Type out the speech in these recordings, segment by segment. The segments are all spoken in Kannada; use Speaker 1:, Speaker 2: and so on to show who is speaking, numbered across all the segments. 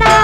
Speaker 1: ನಮ್ಮ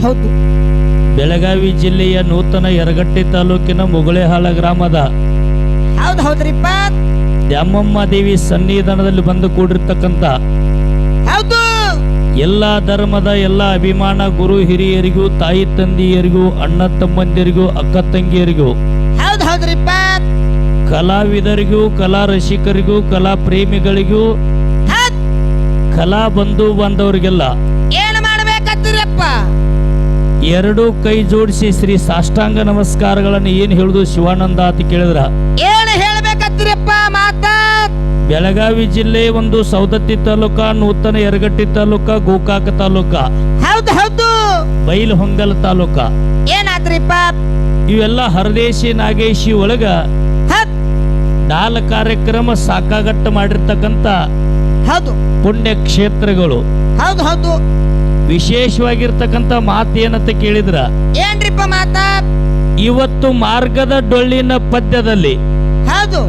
Speaker 2: ಹೌದು.
Speaker 3: ಬೆಳಗಾವಿ ಜಿಲ್ಲೆಯ ನೂತನ ಯರಗಟ್ಟಿ ತಾಲೂಕಿನ ಮುಗುಳೆಹಾಳ ಗ್ರಾಮದ
Speaker 2: ಹೌದು ಹೌದ್ರಿಪ್ಪ
Speaker 3: ದ್ಯಾಮಮ್ಮ ದೇವಿ ಸನ್ನಿಧಾನದಲ್ಲಿ ಬಂದು ಕೂಡಿರ್ತಕ್ಕಂತ
Speaker 2: ಹೌದು.
Speaker 3: ಎಲ್ಲ ಧರ್ಮದ ಎಲ್ಲ ಅಭಿಮಾನ ಗುರು ಹಿರಿಯರಿಗೂ ತಾಯಿ ತಂದೆಯರಿಗೂ ಅಣ್ಣ ತಮ್ಮಂದಿರಿಗೂ ಅಕ್ಕ ತಂಗಿಯರಿಗೂ
Speaker 2: ಹೌದ್ ಹೌದ್ರಿಪ್ಪ
Speaker 3: ಕಲಾವಿದರಿಗೂ ಕಲಾ ರಸಿಕರಿಗೂ ಕಲಾ ಪ್ರೇಮಿಗಳಿಗೂ ಕಲಾ ಬಂಧು ಬಾಂಧವರಿಗೆಲ್ಲ
Speaker 2: ಏನು ಮಾಡ್ಬೇಕತ್ತೀರಪ್ಪ
Speaker 3: ಎರಡೂ ಕೈ ಜೋಡಿಸಿ ಶ್ರೀ ಸಾಷ್ಟಾಂಗ ನಮಸ್ಕಾರಗಳನ್ನು ಏನ್ ಹೇಳುದು ಶಿವಾನಂದ ಅಂತ ಕೇಳಿದ್ರ?
Speaker 2: ಏನು ಹೇಳ್ಬೇಕತ್ತೀರಪ್ಪ ಮಾತಾ?
Speaker 3: ಬೆಳಗಾವಿ ಜಿಲ್ಲೆ ಒಂದು ಸೌದತ್ತಿ ತಾಲೂಕ ನೂತನ ಎರಗಟ್ಟಿ ತಾಲೂಕ ಗೋಕಾಕ ತಾಲೂಕ.
Speaker 2: ಹೌದು ಹೌದು.
Speaker 3: ಬೈಲಹೊಂಗಲ ತಾಲೂಕ.
Speaker 2: ಏನಾದ್ರಿಪ್ಪ?
Speaker 3: ಇವೆಲ್ಲ ಹರದೇಶಿ ನಾಗೇಶಿ ಒಳಗ ಡಾಲ ಕಾರ್ಯಕ್ರಮ ಸಾಕಾಗಟ್ಟ ಮಾಡಿರ್ತಕ್ಕಂತ
Speaker 2: ಹೌದು.
Speaker 3: ಪುಣ್ಯ ಕ್ಷೇತ್ರಗಳು
Speaker 2: ಹೌದು ಹೌದು.
Speaker 3: ವಿಶೇಷವಾಗಿರ್ತಕ್ಕಂಥ ಮಾತು ಏನಂತ ಕೇಳಿದ್ರ?
Speaker 2: ಏನ್ರಿಪ್ಪ ಮಾತ?
Speaker 3: ಇವತ್ತು ಮಾರ್ಗದ ಡೊಳ್ಳಿನ ಪದ್ಯದಲ್ಲಿ
Speaker 2: ಹೌದು.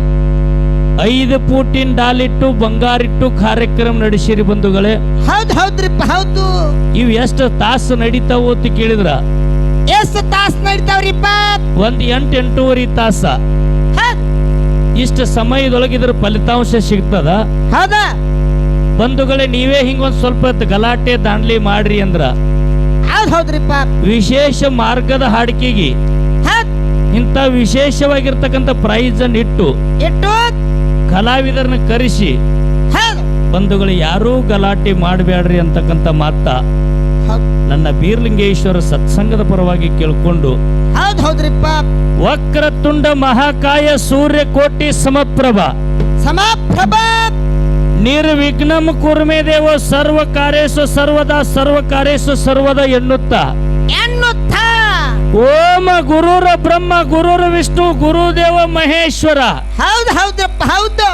Speaker 3: ಐದು ಪೂಟಿನ ಡಾಲಿಟ್ಟು ಬಂಗಾರಿಟ್ಟು ಕಾರ್ಯಕ್ರಮ ನಡೆಸಿರಿ ಬಂಧುಗಳೇ.
Speaker 2: ಹೌದು ಹೌದ್ರಿಪ್ಪ ಹೌದು.
Speaker 3: ಇವ್ ಎಷ್ಟು ತಾಸು ನಡೀತಾವು ಅಂತ ಕೇಳಿದ್ರ?
Speaker 2: ಎಷ್ಟು ತಾಸು ನಡೀತಾವ್ರಿಪ್ಪ?
Speaker 3: ಒಂದ್ ಎಂಟು ಎಂಟೂವರೆ ತಾಸ. ಇಷ್ಟು ಸಮಯದೊಳಗೆ ಇದ್ರ ಫಲಿತಾಂಶ ಸಿಗ್ತದ?
Speaker 2: ಹೌದಾ.
Speaker 3: ಬಂಧುಗಳೇ ನೀವೇ ಹಿಂಗೊಂದ್ ಸ್ವಲ್ಪ ಗಲಾಟೆ ದಾಂಡ್ಲಿ ಮಾಡ್ರಿ ಅಂದ್ರ.
Speaker 2: ಹೌದ್ ಹೌದ್ರಿಪ್ಪ
Speaker 3: ವಿಶೇಷ ಮಾರ್ಗದ ಹಾಡಿಕೆಗೆ ಇಂತ ವಿಶೇಷವಾಗಿರ್ತಕ್ಕಂಥ ಪ್ರೈಸ್ ಅನ್ನು ಇಟ್ಟು
Speaker 2: ಇಟ್ಟು.
Speaker 3: ಕಲಾವಿದರನ್ನ ಕರೆಸಿ ಬಂಧುಗಳು ಯಾರೂ ಗಲಾಟೆ ಮಾಡಬೇಡ್ರಿ ಅಂತಕ್ಕಂಥ ಮಾತ ನನ್ನ ಬೀರ್ಲಿಂಗೇಶ್ವರ ಸತ್ಸಂಗದ ಪರವಾಗಿ ಕೇಳ್ಕೊಂಡು
Speaker 2: ಹೌದ್ ಹೌದ್ರಿಪ್ಪ
Speaker 3: ವಕ್ರತುಂಡ ಮಹಾಕಾಯ ಸೂರ್ಯಕೋಟಿ ಸಮಪ್ರಭಾ.
Speaker 2: ಸಮಪ್ರಭಾ.
Speaker 3: ನಿರ್ವಿಘ್ನಂ ಕುರ್ಮೆ ದೇವ ಸರ್ವ ಕಾರ್ಯೇಶು ಸರ್ವದ ಸರ್ವ ಕಾರ್ಯೇಶು ಸರ್ವದ ಎನ್ನುತ್ತ.
Speaker 2: ಎನ್ನುತ್ತ.
Speaker 3: ಓಂ ಗುರುರ ಬ್ರಹ್ಮ ಗುರುರ ವಿಷ್ಣು ಗುರುದೇವ ಮಹೇಶ್ವರ.
Speaker 2: ಹೌದು ಹೌದು ಹೌದು.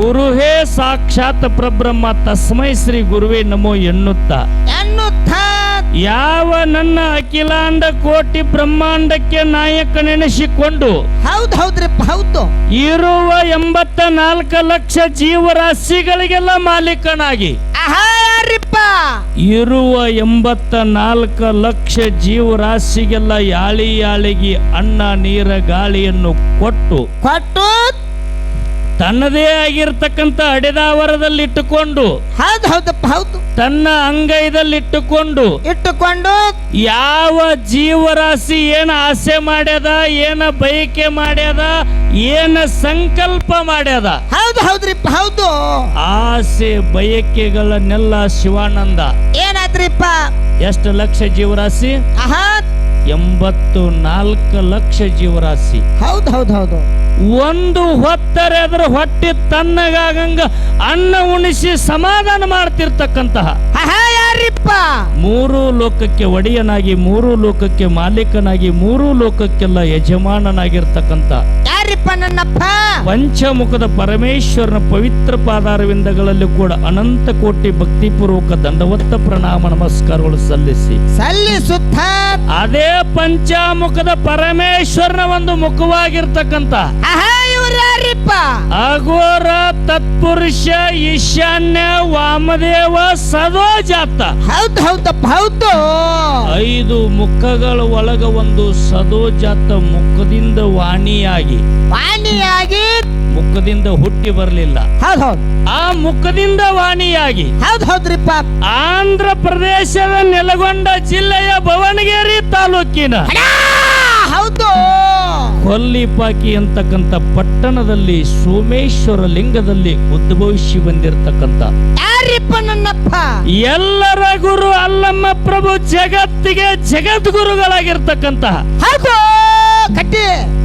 Speaker 3: ಗುರುಹೇ ಸಾಕ್ಷಾತ್ ಪ್ರಬ್ರಹ್ಮ ತಸ್ಮೈ ಶ್ರೀ ಗುರುವೇ ನಮೋ ಎನ್ನುತ್ತ.
Speaker 2: ಎನ್ನುತ್ತ.
Speaker 3: ಯಾವ ನನ್ನ ಅಖಿಲಾಂಡ ಕೋಟಿ ಬ್ರಹ್ಮಾಂಡಕ್ಕೆ ನಾಯಕನೆನಿಸಿಕೊಂಡು
Speaker 2: ಹೌದು ಹೌದ್ರಿ ಹೌದು.
Speaker 3: ಇರುವ ಎಂಬತ್ತ ನಾಲ್ಕು ಲಕ್ಷ ಜೀವರಾಶಿಗಳಿಗೆಲ್ಲ ಮಾಲೀಕನಾಗಿ ಇರುವ ಎಂಬತ್ತ ನಾಲ್ಕು ಲಕ್ಷ ಜೀವರಾಶಿಗೆಲ್ಲ ಯಾಳಿ ಯಾಳಿಗೆ ಅನ್ನ ನೀರ ಗಾಳಿಯನ್ನು ಕೊಟ್ಟು
Speaker 2: ಕೊಟ್ಟು
Speaker 3: ತನ್ನದೇ ಆಗಿರ್ತಕ್ಕಂಥ ಅಡೆದಾವರದಲ್ಲಿಟ್ಟುಕೊಂಡು
Speaker 2: ಹೌದು ಹೌದಪ್ಪ ಹೌದು.
Speaker 3: ತನ್ನ ಅಂಗೈದಲ್ಲಿಟ್ಟುಕೊಂಡು
Speaker 2: ಇಟ್ಟುಕೊಂಡು
Speaker 3: ಯಾವ ಜೀವರಾಶಿ ಏನ ಆಸೆ ಮಾಡ್ಯದ ಏನ ಬಯಕೆ ಮಾಡ್ಯದ ಏನ ಸಂಕಲ್ಪ ಮಾಡ್ಯದ
Speaker 2: ಹೌದು ಹೌದ್ರಿಪ್ಪ ಹೌದು.
Speaker 3: ಆಸೆ ಬಯಕೆಗಳನ್ನೆಲ್ಲ ಶಿವಾನಂದ.
Speaker 2: ಏನಾದ್ರಿಪ್ಪ?
Speaker 3: ಎಷ್ಟು ಲಕ್ಷ ಜೀವರಾಶಿ? ಎಂಬತ್ತು ನಾಲ್ಕು ಲಕ್ಷ ಜೀವರಾಶಿ.
Speaker 2: ಹೌದು ಹೌದು ಹೌದು.
Speaker 3: ಒಂದು ಹೊತ್ತರೆ ಅದರ ಹೊಟ್ಟೆ ತನ್ನಗಾಗಂಗ ಅನ್ನ ಉಣಿಸಿ ಸಮಾಧಾನ ಮಾಡ್ತಿರ್ತಕ್ಕಂತಹ.
Speaker 2: ಯಾರಿಪ್ಪ
Speaker 3: ಮೂರು ಲೋಕಕ್ಕೆ ಒಡೆಯನಾಗಿ ಮೂರು ಲೋಕಕ್ಕೆ ಮಾಲೀಕನಾಗಿ ಮೂರು ಲೋಕಕ್ಕೆಲ್ಲ ಯಜಮಾನನಾಗಿರ್ತಕ್ಕಂತ
Speaker 2: ಯಾರಿಪ್ಪ ನನ್ನಪ್ಪ?
Speaker 3: ಪಂಚಮುಖದ ಪರಮೇಶ್ವರನ ಪವಿತ್ರ ಪಾದಾರವಿಂದಗಳಲ್ಲಿ ಕೂಡ ಅನಂತ ಕೋಟಿ ಭಕ್ತಿಪೂರ್ವಕ ದಂಡವತ್ತ ಪ್ರಣಾಮ ನಮಸ್ಕಾರಗಳು ಸಲ್ಲಿಸಿ.
Speaker 2: ಸಲ್ಲಿಸುತ್ತ.
Speaker 3: ಅದೇ ಪಂಚಾಮುಖದ ಪರಮೇಶ್ವರನ ಒಂದು ಮುಖವಾಗಿರ್ತಕ್ಕಂತ
Speaker 2: ಆಹಾ. ಯಾರಿಪ್ಪ
Speaker 3: ಅಘೋರ ತತ್ಪುರುಷ ಈಶಾನ್ಯ ವಾಮದೇವ ಸದೋಜಾತ.
Speaker 2: ಹೌದು ಹೌದಪ್ಪ ಹೌದು.
Speaker 3: ಐದು ಮುಖಗಳ ಒಳಗ ಒಂದು ಸದೋಜಾತ ಮುಖದಿಂದ ವಾಣಿಯಾಗಿ.
Speaker 2: ವಾಣಿಯಾಗಿ.
Speaker 3: ಮುಖದಿಂದ ಹುಟ್ಟಿ ಬರಲಿಲ್ಲ.
Speaker 2: ಹೌದು ಹೌದ್.
Speaker 3: ಆ ಮುಖದಿಂದ ವಾಣಿಯಾಗಿ.
Speaker 2: ಹೌದು ಹೌದ್ರಿಪ್ಪ.
Speaker 3: ಆಂಧ್ರ ಪ್ರದೇಶದ ನೆಲಗೊಂಡ ಜಿಲ್ಲೆಯ ಭವನಗಿರಿ ತಾಲೂಕಿನ!
Speaker 2: ಹೌದು.
Speaker 3: ಕೊಲ್ಲಿಪಾಕಿ ಅಂತಕ್ಕಂಥ ಪಟ್ಟಣದಲ್ಲಿ ಸೋಮೇಶ್ವರ ಲಿಂಗದಲ್ಲಿ ಉದ್ಭವಿಸಿ ಬಂದಿರತಕ್ಕಂಥ ಎಲ್ಲರ ಗುರು ಅಲ್ಲಮ್ಮ ಪ್ರಭು ಜಗತ್ತಿಗೆ ಜಗದ್ಗುರುಗಳಾಗಿರ್ತಕ್ಕಂತಹ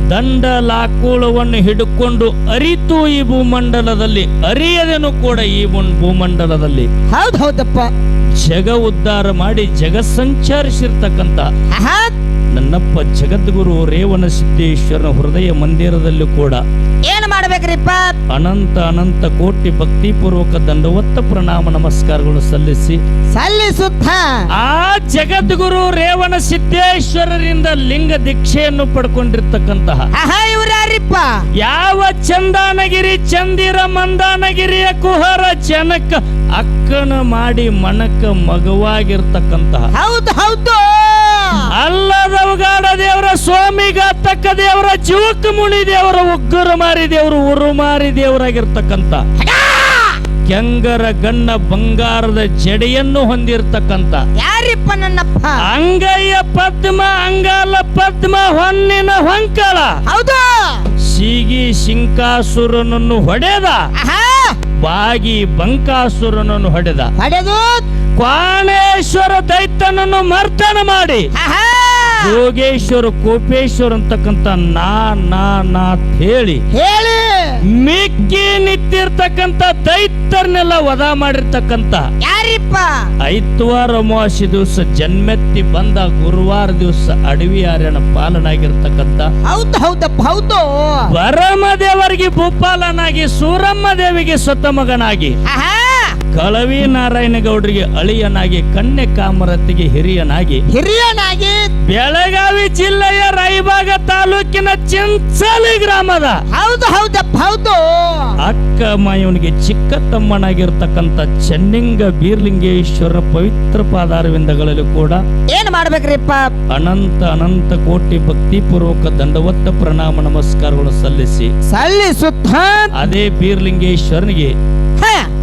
Speaker 3: ದಂಡ ಲಾಕೂಳವನ್ನು ಹಿಡುಕೊಂಡು ಅರಿತು ಈ ಭೂಮಂಡಲದಲ್ಲಿ ಅರಿಯದೇನು ಕೂಡ ಈ ಭೂಮಂಡಲದಲ್ಲಿ.
Speaker 2: ಹೌದು ಹೌದಪ್ಪ.
Speaker 3: ಜಗ ಉದ್ಧಾರ ಮಾಡಿ ಜಗ ಸಂಚರಿಸಿರ್ತಕ್ಕಂಥ
Speaker 2: ಆಹಾ
Speaker 3: ನನ್ನಪ್ಪ ಜಗದ್ಗುರು ರೇವಣ ಸಿದ್ದೇಶ್ವರನ ಹೃದಯ ಮಂದಿರದಲ್ಲಿ ಕೂಡ
Speaker 2: ಏನ್ ಮಾಡ್ಬೇಕ್ರಿಪ್ಪ?
Speaker 3: ಅನಂತ ಅನಂತ ಕೋಟಿ ಭಕ್ತಿ ಪೂರ್ವಕ ದಂಡವತ್ತ ಪ್ರಣಾಮ ನಮಸ್ಕಾರಗಳು ಸಲ್ಲಿಸಿ
Speaker 2: ಸಲ್ಲಿಸುತ್ತ.
Speaker 3: ಆ ಜಗದ್ಗುರು ರೇವಣ ಸಿದ್ದೇಶ್ವರರಿಂದ ಲಿಂಗ ದೀಕ್ಷೆಯನ್ನು ಪಡ್ಕೊಂಡಿರ್ತಕ್ಕಂತಹ
Speaker 2: ಆಹಾ ಇವ್ರು
Speaker 3: ಯಾವ ಚಂದಾನಗಿರಿ ಚಂದಿರ ಮಂದಾನಗಿರಿಯ ಕುಹರ ಜನಕ ಅಕ್ಕನ ಮಾಡಿ ಮನಕ್ಕ ಮಗವಾಗಿರ್ತಕ್ಕಂತಹ.
Speaker 2: ಹೌದು ಹೌದು.
Speaker 3: ಅಲ್ಲದವಗಾಡ ದೇವರ ಸ್ವಾಮಿಗ ತಕ್ಕ ದೇವರ ಜೀವಕ ಮುನಿ ದೇವರ ಉಗ್ಗರ ಮಾರಿ ದೇವರು ಉರು ಮಾರಿ ದೇವರಾಗಿರ್ತಕ್ಕಂಥ. ಕೆಂಗರ ಗಣ್ಣ ಬಂಗಾರದ ಜಡೆಯನ್ನು ಹೊಂದಿರ್ತಕ್ಕಂತ
Speaker 2: ಯಾರಿಪ್ಪ ನನ್ನಪ್ಪ?
Speaker 3: ಅಂಗಯ್ಯ ಪದ್ಮ ಅಂಗಾಲ ಪದ್ಮ ಹೊನ್ನಿನ ಹೊಂಕಳ
Speaker 2: ಹೌದು.
Speaker 3: ಸೀಗಿ ಶಿಂಕಾಸುರನನ್ನು ಹೊಡೆದ. ಬಾಗಿ ಬಂಕಾಸುರನನ್ನು ಹೊಡೆದ.
Speaker 2: ಹೊಡೆದು
Speaker 3: ಕ್ವಾಣೇಶ್ವರ ದೈತ್ಯನನ್ನು ಮರ್ತನ ಮಾಡಿ. ಯೋಗೇಶ್ವರ ಕೋಪೇಶ್ವರ ಅಂತಕ್ಕಂತ ನಾ ನಾ ನಾ ಹೇಳಿ
Speaker 2: ಹೇಳಿ.
Speaker 3: ಮಿಕ್ಕಿ ನಿಂತಿರ್ತಕ್ಕಂತ ದೈತ್ಯರ್ನೆಲ್ಲ ವಧ ಮಾಡಿರ್ತಕ್ಕಂತ
Speaker 2: ಯಾರಿಪ್ಪ?
Speaker 3: ಐತ್ವಾರ ಅಮಾವಾಸ್ಯ ದಿವಸ ಜನ್ಮೆತ್ತಿ ಬಂದ ಗುರುವಾರ ದಿವಸ ಅಡವಿ ಆರ್ಯನ ಪಾಲನಾಗಿರ್ತಕ್ಕಂತ
Speaker 2: ಹೌದು ಹೌದಪ್ಪ ಹೌದು.
Speaker 3: ಬರಮ ದೇವರಿಗೆ ಭೂಪಾಲನಾಗಿ ಸೂರಮ್ಮ ದೇವಿಗೆ ಸ್ವತ ಮಗನಾಗಿ ಕಳವಿ ನಾರಾಯಣ ಗೌಡರಿಗೆ ಅಳಿಯನಾಗಿ ಕನ್ಯೆ ಕಾಮರತಿಗೆ ಹಿರಿಯನಾಗಿ
Speaker 2: ಹಿರಿಯನಾಗಿ.
Speaker 3: ಬೆಳಗಾವಿ ಜಿಲ್ಲೆಯ ರಾಯಬಾಗ ತಾಲೂಕಿನ ಚಿಂಚಲಿ ಗ್ರಾಮದ
Speaker 2: ಹೌದು ಹೌದಪ್ಪ ಹೌದು.
Speaker 3: ಅಕ್ಕ ಮಾಯವನಿಗೆ ಚಿಕ್ಕ ತಮ್ಮನಾಗಿರ್ತಕ್ಕಂಥ ಚೆನ್ನಿಂಗ ಬೀರ್ಲಿಂಗೇಶ್ವರ ಪವಿತ್ರ ಪಾದಾರವಿಂದಗಳಲ್ಲಿ ಕೂಡ
Speaker 2: ಏನ್ ಮಾಡ್ಬೇಕ್ರಿಪ್ಪ?
Speaker 3: ಅನಂತ ಅನಂತ ಕೋಟಿ ಭಕ್ತಿ ಪೂರ್ವಕ ದಂಡವತ್ತ ಪ್ರಣಾಮ ನಮಸ್ಕಾರಗಳು ಸಲ್ಲಿಸಿ
Speaker 2: ಸಲ್ಲಿಸುತ್ತ
Speaker 3: ಅದೇ ಬೀರ್ಲಿಂಗೇಶ್ವರನಿಗೆ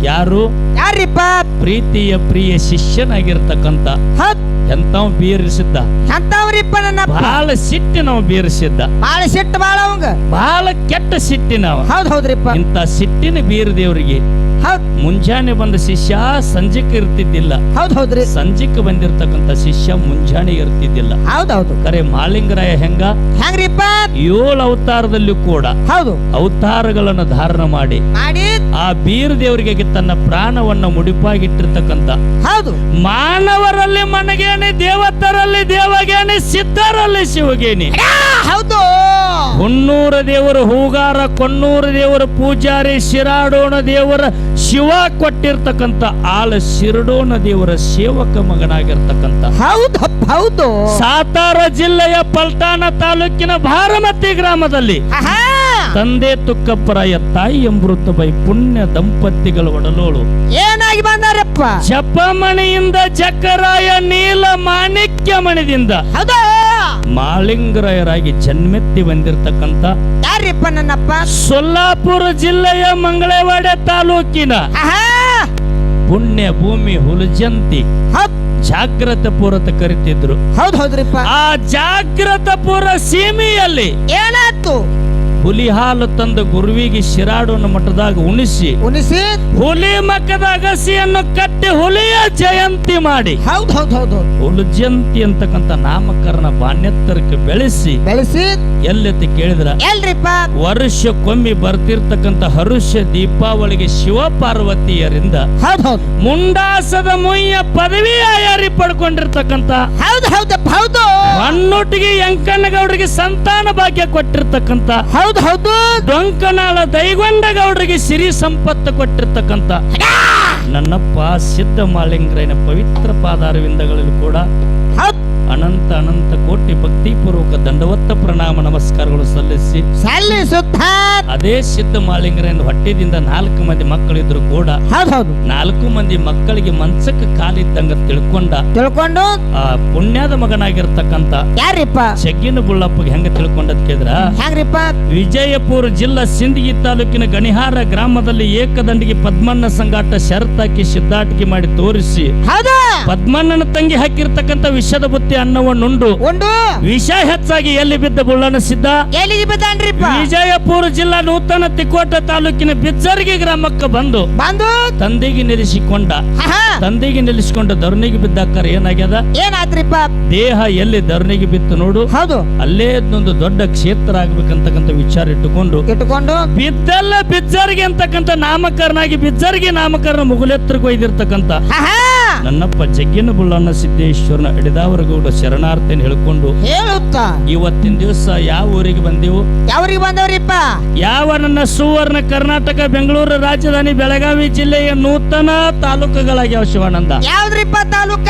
Speaker 3: ಯಾರು?
Speaker 2: ಯಾರಿಪ್ಪ
Speaker 3: ಪ್ರೀತಿಯ ಪ್ರಿಯ
Speaker 2: ಶಿಷ್ಯನಾಗಿರ್ತಕ್ಕಂತ
Speaker 3: ಎಂತಾವ್ ಬೀರಿಸಿದ್ದ.
Speaker 2: ಎಂತವ್ರಿಪ್ಪ ನನ್ನ
Speaker 3: ಬಹಳ ಸಿಟ್ಟಿನವ ಬೀರಿಸಿದ್ದ.
Speaker 2: ಬಾಳ ಸಿಟ್ಟು ಬಾಳ ಅವಂಗ
Speaker 3: ಬಹಳ ಕೆಟ್ಟ ಸಿಟ್ಟಿನವ.
Speaker 2: ಹೌದ್ ಹೌದ್ರಿಪ್ಪ.
Speaker 3: ಇಂತ ಸಿಟ್ಟಿನ ಬೀರ್ ದೇವರಿಗೆ ಮುಂಜಾನೆ ಬಂದ ಶಿಷ್ಯ ಸಂಜೆಕ್ಕೆ ಇರ್ತಿದ್ದಿಲ್ಲ.
Speaker 2: ಹೌದ್ ಹೌದ್ರಿ.
Speaker 3: ಸಂಜೆಕ್ಕೆ ಬಂದಿರತಕ್ಕಂತ ಶಿಷ್ಯ ಮುಂಜಾನೆ ಇರ್ತಿದ್ದಿಲ್ಲ.
Speaker 2: ಹೌದೌದು. ಹೌದು
Speaker 3: ಕರೆ ಮಾಲಿಂಗರಾಯ ಹೆಂಗ?
Speaker 2: ಹೆಂಗ್ರಿಪ್ಪ?
Speaker 3: ಏಳು ಅವತಾರದಲ್ಲಿ ಕೂಡ
Speaker 2: ಹೌದು.
Speaker 3: ಅವತಾರಗಳನ್ನು ಧಾರಣ ಮಾಡಿ
Speaker 2: ಮಾಡಿ.
Speaker 3: ಆ ಬೀರ ದೇವರಿಗೆ ತನ್ನ ಪ್ರಾಣವನ್ನ ಮುಡಿಪಾಗಿಟ್ಟಿರ್ತಕ್ಕಂತ
Speaker 2: ಹೌದು.
Speaker 3: ಮಾನವರಲ್ಲಿ ಮನಗೇನೆ ದೇವತರಲ್ಲಿ ದೇವಗೇನೆ ಸಿದ್ಧರಲ್ಲಿ ಶಿವಗೇನೆ.
Speaker 2: ಹೌದು.
Speaker 3: ಹುನ್ನೂರ ದೇವರು ಹೂಗಾರ ಕೊನ್ನೂರ ದೇವರು ಪೂಜಾರಿ ಶಿರಾಡೋಣ ದೇವರ ಶಿವ ಕೊಟ್ಟಿರ್ತಕ್ಕಂತ ಆಲ ಶಿರಡೋನ ದೇವರ ಸೇವಕ ಮಗನಾಗಿರ್ತಕ್ಕಂತ
Speaker 2: ಹೌದು ಹೌದು
Speaker 3: ಸಾತಾರ ಜಿಲ್ಲೆಯ ಪಲ್ತಾನ ತಾಲೂಕಿನ ಭಾರಮತಿ ಗ್ರಾಮದಲ್ಲಿ ತಂದೆ ತುಕ್ಕಪ್ಪರಾಯ ತಾಯಿ ಅಮೃತಬೈ ಪುಣ್ಯ ದಂಪತಿಗಳ ಒಡಲೋಳು.
Speaker 2: ಏನಾಗಿ ಬಂದಾರಪ್ಪ?
Speaker 3: ಜಪಮಣಿಯಿಂದ ಜಕರಾಯ ನೀಲ ಮಾಣಿಕ್ಯ ಮಣಿದಿಂದ
Speaker 2: ಹೌದು
Speaker 3: ಮಾಳಿಂಗರಾಯರಾಗಿ ಜನ್ಮೆತ್ತಿ ಬಂದಿರತಕ್ಕಂತ
Speaker 2: ಯಾರಿಪ್ಪ ನನ್ನಪ್ಪ?
Speaker 3: ಸೊಲ್ಲಾಪುರ ಜಿಲ್ಲೆಯ ಮಂಗಳವಾಡ ತಾಲೂಕಿನ ಪುಣ್ಯ ಭೂಮಿ ಹುಲಜಂತಿ ಜಾಗ್ರತ ಪೂರತ ಕರಿತಿದ್ರು.
Speaker 2: ಹೌದ್ ಹೌದ್ರಿಪ್ಪ.
Speaker 3: ಆ ಜಾಗ್ರತ ಪೂರ ಸೀಮೆಯಲ್ಲಿ
Speaker 2: ಏನಾಯ್ತು?
Speaker 3: ಹುಲಿ ಹಾಲು ತಂದು ಗುರುವಿಗೆ ಶಿರಾಡೋನ ಮಠದಾಗ ಉಣಿಸಿ
Speaker 2: ಉಣಿಸಿ
Speaker 3: ಹುಲಿ ಮಕ್ಕದ ಅಗಸಿಯನ್ನು ಕಟ್ಟಿ ಹುಲಿಯ ಜಯಂತಿ ಮಾಡಿ
Speaker 2: ಹೌದ್ ಹೌದ್ ಹೌದು
Speaker 3: ಹುಲಜಂತಿ ಅಂತಕ್ಕಂಥ ನಾಮಕರಣ ಬಾಣ್ಯತ್ತರಕ್ಕೆ ಬೆಳೆಸಿ
Speaker 2: ಬೆಳೆಸಿ
Speaker 3: ಎಲ್ಲೆತ್ತಿ ಕೇಳಿದ್ರ?
Speaker 2: ಎಲ್ರಿಪ್ಪ.
Speaker 3: ಕೊಮ್ಮಿ ಬರ್ತಿರ್ತಕ್ಕಂತ ಹರುಷ ದೀಪಾವಳಿಗೆ ಶಿವ ಪಾರ್ವತಿಯರಿಂದ
Speaker 2: ಹೌದ್ ಹೌದು.
Speaker 3: ಮುಂಡಾಸದ ಮುಯ್ಯ ಪದವಿ ಆಯಾರಿ ಪಡ್ಕೊಂಡಿರ್ತಕ್ಕಂತ
Speaker 2: ಹೌದು ಹೌದು ಹೌದು.
Speaker 3: ಹಣ್ಣೊಟ್ಟಿಗೆ ಯಂಕಣ್ಣಗೌಡರಿಗೆ ಸಂತಾನ ಭಾಗ್ಯ ಕೊಟ್ಟಿರ್ತಕ್ಕಂತ
Speaker 2: ಹೌದ್ ಹೌದು
Speaker 3: ಡೊಂಕನಾಳ ದೈಗೊಂಡ ಗೌಡರಿಗೆ ಸಿರಿ ಸಂಪತ್ತು ಕೊಟ್ಟಿರ್ತಕ್ಕಂತ ನನ್ನಪ್ಪ ಸಿದ್ಧ ಮಾಲಿಂಗ್ರೈನ ಪವಿತ್ರ ಪಾದಾರವಿಂದಗಳಲ್ಲಿ ಕೂಡ
Speaker 2: ಹೌದ್
Speaker 3: ಅನಂತ ಅನಂತ ಕೋಟಿ ಭಕ್ತಿಪೂರ್ವಕ ದಂಡವತ್ತ ಪ್ರಣಾಮ ನಮಸ್ಕಾರಗಳು ಸಲ್ಲಿಸಿ
Speaker 2: ಸಲ್ಲಿಸುತ್ತ
Speaker 3: ಅದೇ ಸಿದ್ಧ ಮಾಲಿಂಗರ ಹೊಟ್ಟೆದಿಂದ ನಾಲ್ಕು ಮಂದಿ ಮಕ್ಕಳಿದ್ರು ಕೂಡ ನಾಲ್ಕು ಮಂದಿ ಮಕ್ಕಳಿಗೆ ಮಂಚಕ್ಕೆ ಕಾಲಿದ್ದಂಗ ತಿಳ್ಕೊಂಡ
Speaker 2: ತಿಳ್ಕೊಂಡು
Speaker 3: ಆ ಪುಣ್ಯದ ಮಗನಾಗಿರ್ತಕ್ಕಂತ
Speaker 2: ಯಾರಿಪ್ಪ?
Speaker 3: ಜಗ್ಗಿನ ಬುಳ್ಳಪ್ಪಗೆ ಹೆಂಗ ತಿಳ್ಕೊಂಡದ್ ಕೇಳಿದ್ರ?
Speaker 2: ಹೆಂಗ್ರಿಪ್ಪ
Speaker 3: ವಿಜಯಪುರ ಜಿಲ್ಲಾ ಸಿಂದಗಿ ತಾಲೂಕಿನ ಗಣಿಹಾರ ಗ್ರಾಮದಲ್ಲಿ ಏಕದಂಡಿಗೆ ಪದ್ಮಣ್ಣ ಸಂಗಾಟ ಶರತ್ತಾಕಿ ಸಿದ್ಧಾಟಿಕೆ ಮಾಡಿ ತೋರಿಸಿ
Speaker 2: ಹೌದು.
Speaker 3: ಪದ್ಮಣ್ಣನ ತಂಗಿ ಹಾಕಿರ್ತಕ್ಕಂತ ವಿಷದ ಬುತ್ತಿ ಅನ್ನವನ್ನುಂಡು.
Speaker 2: ಉಂಡು.
Speaker 3: ವಿಷ ಹೆಚ್ಚಾಗಿ ಎಲ್ಲಿ ಬಿದ್ದ ಬುಳ್ಳನ ಸಿದ್ಧ?
Speaker 2: ಎಲ್ಲಿ ಬಿದ್ದಾನ್ರಿಪ್ಪ
Speaker 3: ವಿಜಯಪುರ ಜಿಲ್ಲಾ ನೂತನ ತಿಕೋಟ ತಾಲೂಕಿನ ಬಿಜ್ಜರ್ಗಿ ಗ್ರಾಮಕ್ಕೆ ಬಂದು
Speaker 2: ಬಂದು.
Speaker 3: ತಂದಿಗೆ ನಿಲ್ಲಿಸಿಕೊಂಡ ತಂದಿಗೆ ನಿಲ್ಲಿಸಿಕೊಂಡು ಧರಣಿಗೆ ಬಿದ್ದಕ್ಕರ ಏನಾಗ್ಯದ?
Speaker 2: ಏನಾತ್ರಿಪ್ಪ
Speaker 3: ದೇಹ ಎಲ್ಲಿ ಧರಣಿಗೆ ಬಿತ್ತು ನೋಡು.
Speaker 2: ಹೌದು.
Speaker 3: ಅಲ್ಲೇ ಒಂದು ದೊಡ್ಡ ಕ್ಷೇತ್ರ ಆಗ್ಬೇಕಂತಕ್ಕಂಥ ವಿಚಾರ ಇಟ್ಟುಕೊಂಡು
Speaker 2: ಇಟ್ಟುಕೊಂಡು.
Speaker 3: ಬಿದ್ದಲ್ಲ ಬಿಜ್ಜರ್ಗೆ ಅಂತಕ್ಕಂಥ ನಾಮಕರಣ ಆಗಿ ಬಿಜ್ಜರ್ಗೆ ನಾಮಕರಣ ಮುಗುಲೆತ್ತರಕ್ಕೆ ಒಯ್ದಿರ್ತಕ್ಕಂಥ. ನನ್ನಪ್ಪ ಜಗ್ಗಿನ ಬುಳ್ಳಣ್ಣ ಸಿದ್ದೇಶ್ವರನ ಹಿಡಿದಾವರಗೌಡ ಶರಣಾರ್ಥ ಹೇಳ್ಕೊಂಡು
Speaker 2: ಹೇಳುತ್ತ?
Speaker 3: ಇವತ್ತಿನ ದಿವಸ ಯಾವ ಊರಿಗೆ ಬಂದೆವು?
Speaker 2: ಯಾವ್ರಿಗೆ ಬಂದವ್ರಿಪ್ಪ?
Speaker 3: ಯಾವ ನನ್ನ ಸುವರ್ಣ ಕರ್ನಾಟಕ ಬೆಂಗಳೂರು ರಾಜಧಾನಿ ಬೆಳಗಾವಿ ಜಿಲ್ಲೆಯ ನೂತನ ತಾಲೂಕುಗಳಾಗ್ಯಾವ ಶಿವಾನಂದ.
Speaker 2: ಯಾವ್ದ್ರಿಪ್ಪ ತಾಲೂಕ?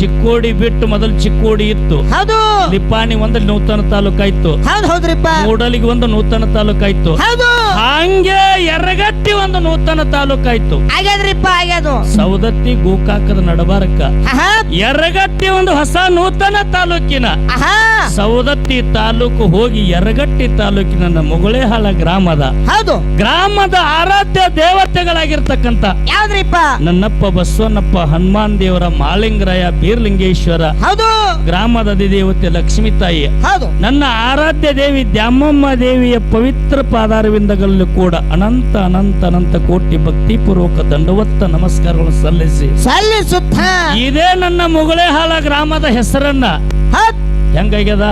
Speaker 3: ಚಿಕ್ಕೋಡಿ ಬಿಟ್ಟು ಮೊದಲು ಚಿಕ್ಕೋಡಿ ಇತ್ತು.
Speaker 2: ಹೌದು.
Speaker 3: ಲಿಪ್ಪಾಣಿ ಒಂದು ನೂತನ ತಾಲೂಕಾಯ್ತು
Speaker 2: ಹೌದು ಹೌದ್ರಿಪ್ಪ.
Speaker 3: ಮೂಡಲಿಗೆ ಒಂದು ನೂತನ ತಾಲೂಕಾಯ್ತು
Speaker 2: ಹೌದು.
Speaker 3: ಹಂಗೆ ಎರಗಟ್ಟಿ ಒಂದು ನೂತನ ತಾಲೂಕಾಯ್ತು
Speaker 2: ಆಗ್ಯಾದ್ರಿಪ್ಪ ಆಗ್ಯಾದು.
Speaker 3: ಸೌದತ್ತಿ ಗೋಕಾಕದ ನಡಬಾರಕ ಎರಗಟ್ಟಿ ಒಂದು ಹೊಸ ನೂತನ ತಾಲೂಕಿನ.
Speaker 2: ಸವದತ್ತಿ
Speaker 3: ಸೌದತ್ತಿ ತಾಲೂಕು ಹೋಗಿ ಎರಗಟ್ಟಿ ತಾಲೂಕಿನ ಮುಗುಳೇಹಾಳ ಗ್ರಾಮದ.
Speaker 2: ಹೌದು.
Speaker 3: ಗ್ರಾಮದ ಆರಾಧ್ಯ ದೇವತೆಗಳಾಗಿರ್ತಕ್ಕಂತ
Speaker 2: ಯಾವ್ದ್ರಿಪ್ಪ?
Speaker 3: ನನ್ನಪ್ಪ ಬಸವನಪ್ಪ ಹನುಮಾನ್ ದೇವರ ಮಾಲಿಂಗರಾಯ ಬೀರ್ಲಿಂಗೇಶ್ವರ.
Speaker 2: ಹೌದು.
Speaker 3: ಗ್ರಾಮದ ಅಧಿದೇವತೆ ಲಕ್ಷ್ಮೀ ತಾಯಿ.
Speaker 2: ಹೌದು.
Speaker 3: ನನ್ನ ಆರಾಧ್ಯ ದೇವಿ ದ್ಯಾಮಮ್ಮ ದೇವಿಯ ಪವಿತ್ರ ಪಾದಾರವಿಂದಗಳಲ್ಲಿ ಕೂಡ ಅನಂತ ಅನಂತ ಅನಂತ ಕೋಟಿ ಭಕ್ತಿಪೂರ್ವಕ ದಂಡವತ್ತ ನಮಸ್ಕಾರಗಳನ್ನು ಸಲ್ಲಿಸಿ.
Speaker 2: ಸಲ್ಲಿಸುತ್ತ
Speaker 3: ಇದೇ ನನ್ನ ಮುಗುಳೇಹಾಳ ಗ್ರಾಮದ ಹೆಸರನ್ನ. ಹೆಂಗಾಗ್ಯದ?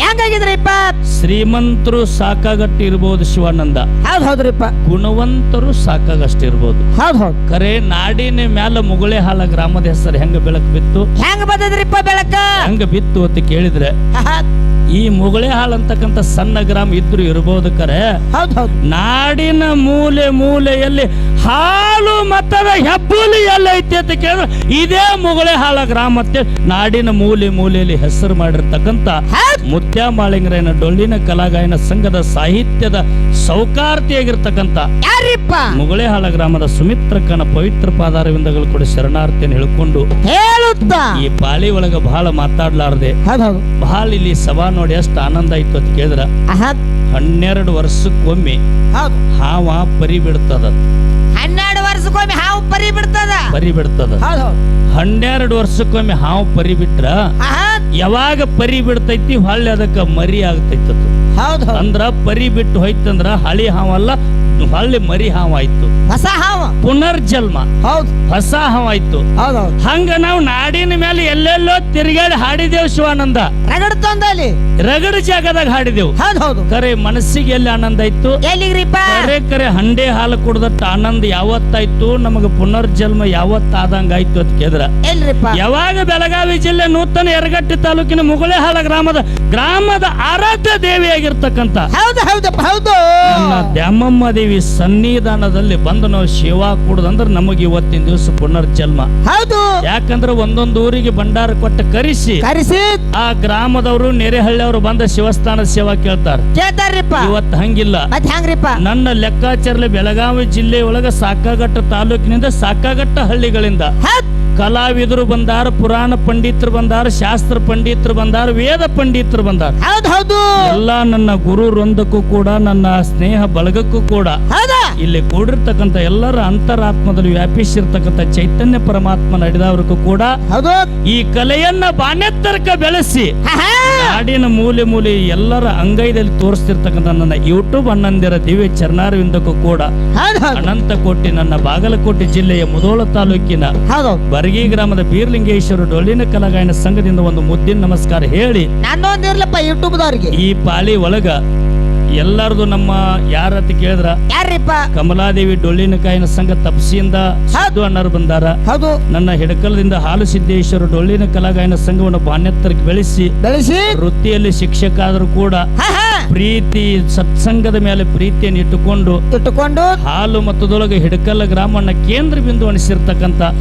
Speaker 2: ಹೆಂಗಾಗಿದ್ರಿಪ್ಪ
Speaker 3: ಶ್ರೀಮಂತರು ಸಾಕಾಗಟ್ಟು ಇರ್ಬೋದು ಶಿವಾನಂದ.
Speaker 2: ಹೌದ್ ಹೌದ್ರಿಪ್ಪ
Speaker 3: ಗುಣವಂತರು ಸಾಕಾಗಷ್ಟಿರ್ಬೋದು.
Speaker 2: ಹೌದ್ ಹೌದ್.
Speaker 3: ಕರೆ ನಾಡಿನ ಮ್ಯಾಲ ಮುಗುಳೇಹಾಳ ಗ್ರಾಮದ ಹೆಸರು ಹೆಂಗ ಬೆಳಕ್ ಬಿತ್ತು?
Speaker 2: ಹೆಂಗ ಬಂದದ್ರಿಪ್ಪ ಬೆಳಕ?
Speaker 3: ಹೆಂಗ ಬಿತ್ತು ಅಂತ ಕೇಳಿದ್ರೆ. ಈ ಹಾಲ್ ಅಂತಕ್ಕಂಥ ಸಣ್ಣ ಗ್ರಾಮ ಇದ್ರು ಇರಬಹುದು ಕರೆ.
Speaker 2: ಹೌದ್ ಹೌದ್.
Speaker 3: ನಾಡಿನ ಮೂಲೆ ಮೂಲೆಯಲ್ಲಿ ಹಾಲು ಮತದ ಹೆಬ್ಬುಲಿ ಎಲ್ಲೈತಿ ಅಂತ ಕೇಳಿದ್ರೆ ಇದೇ ಮುಗುಳೇಹಾಳ ಗ್ರಾಮ ಅಂತ ನಾಡಿನ ಮೂಲೆ ಮೂಲೆಯಲ್ಲಿ ಹೆಸರು ಮಾಡಿರ್ತಕ್ಕಂಥ
Speaker 2: ಮುತ್ಯಾ
Speaker 3: ಮುತ್ಯ ಮಾಳಿಂಗರಾಯನ ಡೊಳ್ಳಿನ ಕಲಾಗಾಯನ ಸಂಘದ ಸಾಹಿತ್ಯದ ಸೌಕಾರ್ತಿಯಾಗಿರ್ತಕ್ಕಂಥ
Speaker 2: ಯಾರಿಪ್ಪ?
Speaker 3: ಮುಗುಳೇಹಾಳ ಗ್ರಾಮದ ಸುಮಿತ್ರಕ್ಕನ ಪವಿತ್ರ ಪಾದಾರವಿಂದಗಳು ಕೂಡ ಶರಣಾರ್ಥಿಯನ್ನು ಹೇಳ್ಕೊಂಡು
Speaker 2: ಹೇಳುತ್ತ?
Speaker 3: ಈ ಪಾಳಿ ಒಳಗ ಬಹಳ ಮಾತಾಡ್ಲಾರ್ದೆ. ಬಹಳ ಇಲ್ಲಿ ಸಭಾ ನೋಡಿ ಎಷ್ಟು ಆನಂದ ಆಯ್ತು ಅಂತ ಕೇಳಿದ್ರ ಹನ್ನೆರಡು ವರ್ಷಕ್ಕೊಮ್ಮೆ ಹಾವ ಪರಿ ಬಿಡ್ತದ.
Speaker 2: ಹನ್ನೆರಡು ವರ್ಷಕ್ಕೊಮ್ಮೆ ಹಾವು ಪರಿ ಬಿಡ್ತದ.
Speaker 3: ಪರಿ ಬಿಡ್ತದ. ಹನ್ನೆರಡು ವರ್ಷಕ್ಕೊಮ್ಮೆ ಹಾವು ಪರಿ ಬಿಟ್ರ ಯಾವಾಗ ಪರಿ ಬಿಡ್ತೈತಿ ಹೊಳ್ಳಿ ಅದಕ್ಕ ಮರಿ ಆಗ್ತೈತಿ ಅದು.
Speaker 2: ಹೌದ್ ಹೌದ್.
Speaker 3: ಅಂದ್ರ ಪರಿ ಬಿಟ್ಟು ಹೋಯ್ತಂದ್ರ ಹಳಿ ಹಾವಲ್ಲ ಹೊಳ್ಳಿ ಮರಿ ಹಾವಾಯ್ತು
Speaker 2: ಹೊಸ ಹಾವ.
Speaker 3: ಪುನರ್ಜನ್ಮ.
Speaker 2: ಹೌದು.
Speaker 3: ಹೊಸ ಹಾವಾಯ್ತು
Speaker 2: ಆಯ್ತು. ಹೌದು
Speaker 3: ಹಂಗ ನಾವು ನಾಡಿನ ಮೇಲೆ ಎಲ್ಲೆಲ್ಲೋ ತಿರುಗಾಡಿ ಹಾಡಿದೇವ್ ಶಿವಾನಂದ.
Speaker 2: ರಗಡ್ ತಂದಲ್ಲಿ.
Speaker 3: ರಗಡ ಜಾಗದಾಗ ಹಾಡಿದೆವು.
Speaker 2: ಹೌದ್ ಹೌದು.
Speaker 3: ಕರೆ ಮನಸ್ಸಿಗೆ ಎಲ್ಲಿ ಆನಂದ ಇತ್ತು
Speaker 2: ಎಲ್ಲಿಗ್ರಿಪ್ಪ?
Speaker 3: ಕರೆ ಕರೆ ಹಂಡೆ ಹಾಲು ಕುಡ್ದಟ್ಟ ಆನಂದ ಯಾವತ್ತಾಯ್ತು? ನಮಗ ಪುನರ್ಜನ್ಮ ಯಾವತ್ತಾದಂಗ ಆಯ್ತು ಅಂತ ಕೇದ್ರ
Speaker 2: ಎಲ್ರಿಪ್ಪ?
Speaker 3: ಯಾವಾಗ ಬೆಳಗಾವಿ ಜಿಲ್ಲೆ ನೂತನ ಎರಗಟ್ಟಿ ತಾಲೂಕಿನ ಮುಗುಳೆಹಾಲ ಗ್ರಾಮದ ಗ್ರಾಮದ ಆರಾಧ್ಯ ದೇವಿಯಾಗಿರ್ತಕ್ಕಂತ.
Speaker 2: ಹೌದು ಹೌದಪ್ಪ ಹೌದು.
Speaker 3: ದ್ಯಾಮಮ್ಮ ದೇವಿ ಸನ್ನಿಧಾನದಲ್ಲಿ ಬಂದು ನಾವು ಸೇವಾ ಕೊಡುದಂದ್ರೆ ನಮಗೆ ಇವತ್ತಿನ ದಿವಸ ಪುನರ್ಜನ್ಮ.
Speaker 2: ಹೌದು.
Speaker 3: ಯಾಕಂದ್ರೆ ಒಂದೊಂದು ಊರಿಗೆ ಭಂಡಾರ ಕೊಟ್ಟು ಕರೆಸಿ.
Speaker 2: ಕರೆಸಿ.
Speaker 3: ಆ ಗ್ರಾಮದವರು ನೆರೆಹಳ್ಳಿಯವರು ಬಂದ ಶಿವಸ್ಥಾನ ಸೇವಾ ಕೇಳ್ತಾರೆ.
Speaker 2: ಕೇಳ್ತಾರ್ರಿಪ್ಪ.
Speaker 3: ಇವತ್ತು ಹಂಗಿಲ್ಲ.
Speaker 2: ಮತ್ತೆ ಹೆಂಗ್ರಿಪ್ಪ
Speaker 3: ನನ್ನ ಲೆಕ್ಕಾಚಾರದಲ್ಲಿ ಬೆಳಗಾವಿ ಜಿಲ್ಲೆ ಒಳಗ ಸಾಕಾಗಟ್ಟ ತಾಲೂಕಿನಿಂದ ಸಾಕಾಗಟ್ಟ ಹಳ್ಳಿಗಳಿಂದ. ಕಲಾವಿದರು ಬಂದಾರ ಪುರಾಣ ಪಂಡಿತರು ಬಂದಾರ ಶಾಸ್ತ್ರ ಪಂಡಿತರು ಬಂದಾರ ವೇದ ಪಂಡಿತರು ಬಂದಾರ.
Speaker 2: ಹೌದ್
Speaker 3: ಎಲ್ಲ ನನ್ನ ಗುರು ವೃಂದಕ್ಕೂ ಕೂಡ ನನ್ನ ಸ್ನೇಹ ಬಳಗಕ್ಕೂ ಕೂಡ ಇಲ್ಲಿ ಕೂಡಿರ್ತಕ್ಕಂಥ ಎಲ್ಲರ ಅಂತರಾತ್ಮದಲ್ಲಿ ವ್ಯಾಪಿಸಿರ್ತಕ್ಕಂಥ ಚೈತನ್ಯ ಪರಮಾತ್ಮ ನಡೆದವ್ರಿಗೂ ಕೂಡ ಈ ಕಲೆಯನ್ನ ಬಾನೆತ್ತರಕ ಬೆಳೆಸಿ
Speaker 2: ಹಾಡಿನ
Speaker 3: ನಾಡಿನ ಮೂಲೆ ಮೂಲೆ ಎಲ್ಲರ ಅಂಗೈದಲ್ಲಿ ತೋರಿಸ್ತಿರ್ತಕ್ಕಂಥ ನನ್ನ ಯೂಟ್ಯೂಬ್ ಅಣ್ಣಂದಿರ ದಿವ್ಯ ಚರಣಾರವಿಂದಕ್ಕೂ ಕೂಡ ಅನಂತ ಕೋಟಿ ನನ್ನ ಬಾಗಲಕೋಟೆ ಜಿಲ್ಲೆಯ ಮುದೋಳ ತಾಲೂಕಿನ
Speaker 2: ಹೌದು.
Speaker 3: ಬರಗಿ ಗ್ರಾಮದ ಬೀರ್ಲಿಂಗೇಶ್ವರ ಡೊಳ್ಳಿನ ಕಲಾಗಾಯನ ಸಂಘದಿಂದ ಒಂದು ಮುದ್ದಿನ ನಮಸ್ಕಾರ ಹೇಳಿ
Speaker 2: ನನ್ನೊಂದ್ ಇರ್ಲಪ್ಪ ಯೂಟ್ಯೂಬ್ದವ್ರಿಗೆ
Speaker 3: ಈ ಪಾಲಿ ಒಳಗ ಎಲ್ಲರದು ನಮ್ಮ ಯಾರ ಕೇಳಿದ್ರ?
Speaker 2: ಯಾರಿಪ್ಪ
Speaker 3: ಕಮಲಾದೇವಿ ಡೊಳ್ಳಿನ ಕಾಯಿನ ಸಂಘ ತಪಸಿಯಿಂದ ಸಾಧು ಅಣ್ಣರು ಬಂದಾರ.
Speaker 2: ಹೌದು.
Speaker 3: ನನ್ನ ಹಿಡಕಲದಿಂದ ಹಾಲು ಸಿದ್ದೇಶ್ವರ ಡೊಳ್ಳಿನ ಕಲಾಗಾಯನ ಸಂಘವನ್ನು ಬಾನ್ಯತ್ತರಕ್ಕೆ ಬೆಳೆಸಿ
Speaker 2: ಬೆಳೆಸಿ.
Speaker 3: ವೃತ್ತಿಯಲ್ಲಿ ಶಿಕ್ಷಕ ಆದರೂ ಕೂಡ ಪ್ರೀತಿ ಸತ್ಸಂಗದ ಮೇಲೆ ಪ್ರೀತಿಯನ್ನು ಇಟ್ಟುಕೊಂಡು
Speaker 2: ಇಟ್ಟುಕೊಂಡು.
Speaker 3: ಹಾಲು ಮತ್ತದೊಳಗೆ ಹಿಡಕಲ್ಲ ಗ್ರಾಮಣ್ಣ ಕೇಂದ್ರ ಬಿಂದು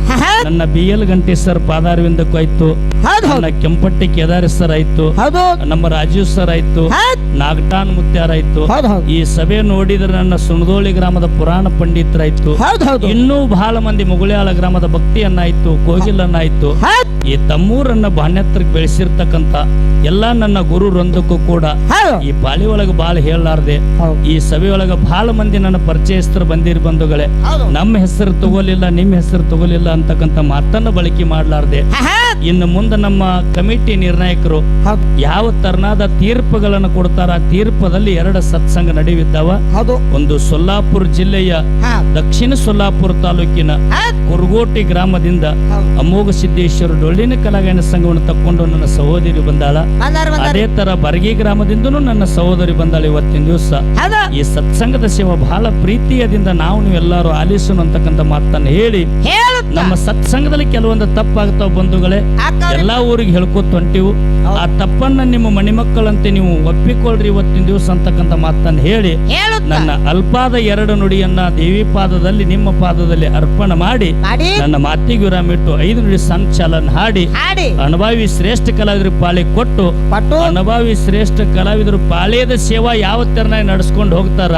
Speaker 2: ಹಾ,
Speaker 3: ನನ್ನ ಬಿ ಎಲ್ ಗಂಟೆ ಸರ್ ಪಾದಾರವಿಂದಕ್ಕೂ ಆಯ್ತು. ನನ್ನ ಕೆಂಪಟ್ಟಿ ಕೇದಾರಿ ಸರ್ ಆಯ್ತು. ನಮ್ಮ ರಾಜೀವ್ ಸರ್ ಆಯ್ತು. ನಾಗಟಾನ್ ಮುತ್ಯಾರ
Speaker 2: ಹೌದು
Speaker 3: ಈ ಸಭೆ ನೋಡಿದ್ರೆ ನನ್ನ ಸುಣದೋಳಿ ಗ್ರಾಮದ ಪುರಾಣ ಪಂಡಿತರಾಯ್ತು.
Speaker 2: ಇತ್ತು
Speaker 3: ಇನ್ನೂ ಬಹಳ ಮಂದಿ ಮುಗುಳ್ಯಾಳ ಗ್ರಾಮದ ಭಕ್ತಿಯನ್ನಾಯ್ತು ಕೋಗಿಲನ್ನಾಯ್ತು. ಈ ತಮ್ಮೂರನ್ನ ಬಾಣ್ಯತ್ರಕ್ಕೆ ಬೆಳೆಸಿರ್ತಕ್ಕಂತ ಎಲ್ಲಾ ನನ್ನ ಗುರುರೊಂದಕ್ಕೂ ಕೂಡ ಈ ಪಾಳಿ ಒಳಗ ಬಾಳ ಹೇಳಲಾರದೆ ಈ ಸಭೆ ಒಳಗ ಬಹಳ ಮಂದಿ ನನ್ನ ಪರಿಚಯಸ್ಥರು ಬಂದಿರ್ ಬಂಧುಗಳೇ. ನಮ್ಮ ಹೆಸರು ತಗೋಲಿಲ್ಲ ನಿಮ್ಮ ಹೆಸರು ತಗೋಲಿಲ್ಲ ಅಂತಕ್ಕಂತ ಮಾತನ್ನ ಬಳಕೆ ಮಾಡ್ಲಾರ್ದೆ. ಇನ್ನು ಮುಂದೆ ನಮ್ಮ ಕಮಿಟಿ ನಿರ್ಣಾಯಕರು ಯಾವ ತರನಾದ ತೀರ್ಪುಗಳನ್ನು ಕೊಡ್ತಾರ ತೀರ್ಪದಲ್ಲಿ ಎರಡು ಸತ್ಸಂಗ ನಡೆಯುತ್ತಿದ್ದಾವ.
Speaker 2: ಹೌದು.
Speaker 3: ಒಂದು ಸೊಲ್ಲಾಪುರ ಜಿಲ್ಲೆಯ ದಕ್ಷಿಣ ಸೊಲ್ಲಾಪುರ ತಾಲೂಕಿನ ಕುರ್ಗೋಟಿ ಗ್ರಾಮದಿಂದ ಅಮೋಘ ಸಿದ್ದೇಶ್ವರ ಡೊಳ್ಳಿನ ಕಲಾಗಾಯನ ಸಂಘವನ್ನು ತಕ್ಕೊಂಡು ನನ್ನ ಸಹೋದರಿ ಬಂದಾಳ. ಅದೇ ತರ ಬರ್ಗಿ ಗ್ರಾಮದಿಂದನೂ ನನ್ನ ಸಹೋದರಿ ಬಂದಾಳ ಇವತ್ತಿನ ದಿವಸ. ಈ ಸತ್ಸಂಗದ ಸೇವಾ ಬಹಳ ಪ್ರೀತಿಯದಿಂದ ನಾವು ನೀವೆಲ್ಲರೂ ಆಲಿಸೋಣ ಅಂತಕ್ಕಂಥ ಮಾತನ್ನ ಹೇಳಿ. ನಮ್ಮ ಸತ್ಸಂಗದಲ್ಲಿ ಕೆಲವೊಂದು ತಪ್ಪಾಗ್ತಾವ ಬಂಧುಗಳೇ. ಎಲ್ಲಾ ಊರಿಗೆ ಹೇಳ್ಕೊತ ಹೊಂಟಿವು ಆ ತಪ್ಪನ್ನ ನಿಮ್ಮ ಮಣಿಮಕ್ಕಳಂತೆ ನೀವು ಒಪ್ಪಿಕೊಳ್ಳ್ರಿ ಇವತ್ತಿನ ದಿವಸ ಅಂತಕ್ಕಂಥ ಮಾತನ್ನ ಹೇಳಿ ನನ್ನ ಅಲ್ಪಾದ ಎರಡು ನುಡಿಯನ್ನ ದೇವಿ ಪಾದದಲ್ಲಿ ನಿಮ್ಮ ಪಾದದಲ್ಲಿ ಅರ್ಪಣೆ ಮಾಡಿ ನನ್ನ ಮಾತಿಗೆ ವಿರಾಮಿಟ್ಟು ಐದು ನುಡಿ ಸಂಚಲನ ಹಾಡಿ ಅನುಭವಿ ಶ್ರೇಷ್ಠ ಕಲಾವಿದರು ಪಾಳಿ ಕೊಟ್ಟು ಅನುಭವಿ ಶ್ರೇಷ್ಠ ಕಲಾವಿದರು ಪಾಳ್ಯದ ಸೇವಾ ಯಾವ ತೆರನಾಗಿ ನಡೆಸ್ಕೊಂಡು ಹೋಗ್ತಾರ?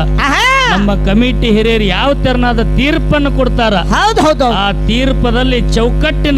Speaker 3: ನಮ್ಮ ಕಮಿಟಿ ಹಿರಿಯರು ಯಾವ ತೆರನಾದ ತೀರ್ಪನ್ನು ಕೊಡ್ತಾರ? ಆ ತೀರ್ಪದಲ್ಲಿ ಚೌಕಟ್ಟಿನ